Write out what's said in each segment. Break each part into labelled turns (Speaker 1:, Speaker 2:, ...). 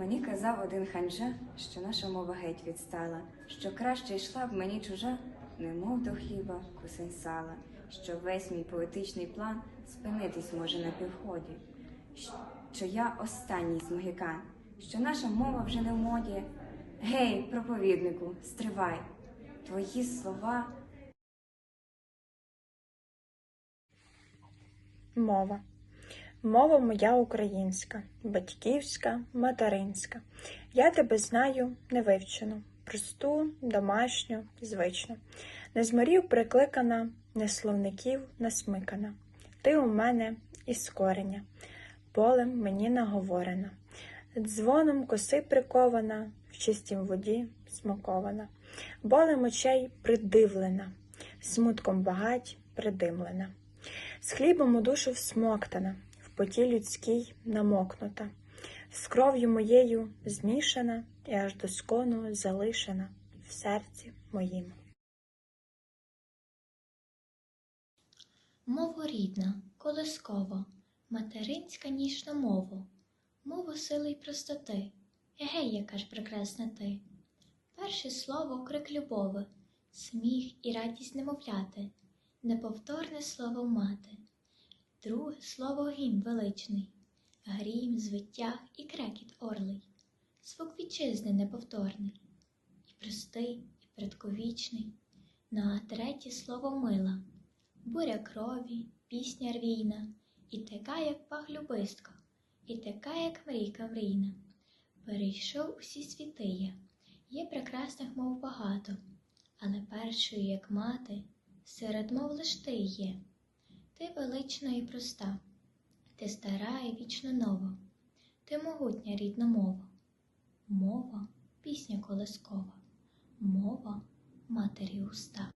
Speaker 1: Мені казав один ханжа, що наша мова геть відстала, що краще йшла б мені чужа, немов до хліба кусень сала, що весь мій поетичний план спинитись може на півході, що я останній з могікан, що наша мова вже не в моді. Гей, проповіднику, стривай, твої слова.
Speaker 2: Мова. Мова моя українська, батьківська, материнська. Я тебе знаю невивчену, просту, домашню, звичну. Не з морів прикликана, не словників насмикана. Ти у мене із кореня, полем мені наговорена, дзвоном коси прикована, в чистім воді смакована, болем очей придивлена, смутком багать придимлена. З хлібом у душу всмоктана, в поті людській намокнута, з кров'ю моєю змішана і аж до скону залишена в серці моїм.
Speaker 3: Мова рідна, колискова, материнська ніжна мова, мова сили й простоти, гей, яка ж прекрасна ти. Перше слово крик любови, сміх і радість немовляти, неповторне слово мати, друге слово гімн величний, грім, звиттях і крекіт орлий, звук вітчизни неповторний, і простий, і предковічний, ну а третє слово мила буря крові, пісня рвійна, і така, як пах любистка, і така, як мрійка мрійна. Перейшов усі світи я, є прекрасних мов багато, але першою, як мати, серед мов лиш ти є. Ти велична і проста, ти стара і вічно нова, ти могутня рідна мова, мова пісня колискова, мова матері уста.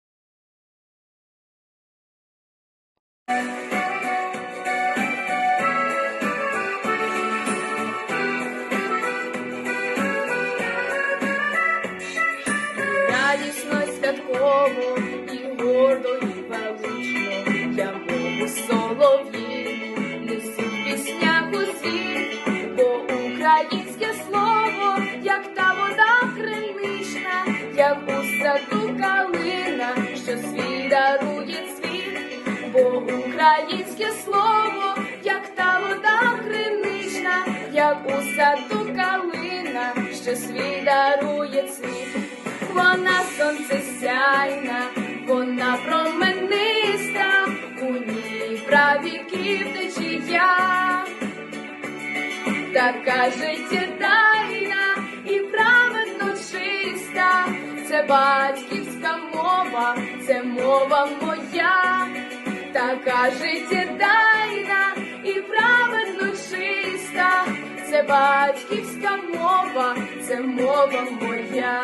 Speaker 4: Солов'їну несу в піснях у світ, бо українське слово, як та вода кринична, як у саду калина, що свій дарує цвіт, бо українське слово, як та вода кринична, як у саду калина, що свій дарує цвіт. Вона сонце сяйна, така життєдайна і праведно чиста, це батьківська мова, це мова моя, така життєдайна і праведно чиста, це батьківська мова, це мова моя.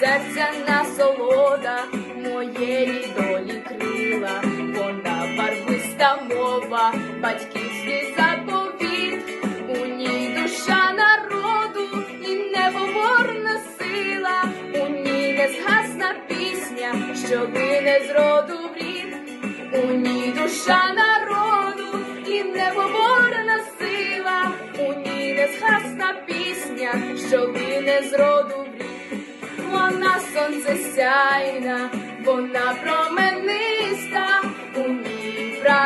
Speaker 4: Серця насолода батьківський заповіт, у ній душа народу і невоворна сила, у ній не пісня, що лине з роду в у ній душа народу і невоворна сила, у ній не пісня, що лине з роду в. Вона сонце сяйна, вона промениста,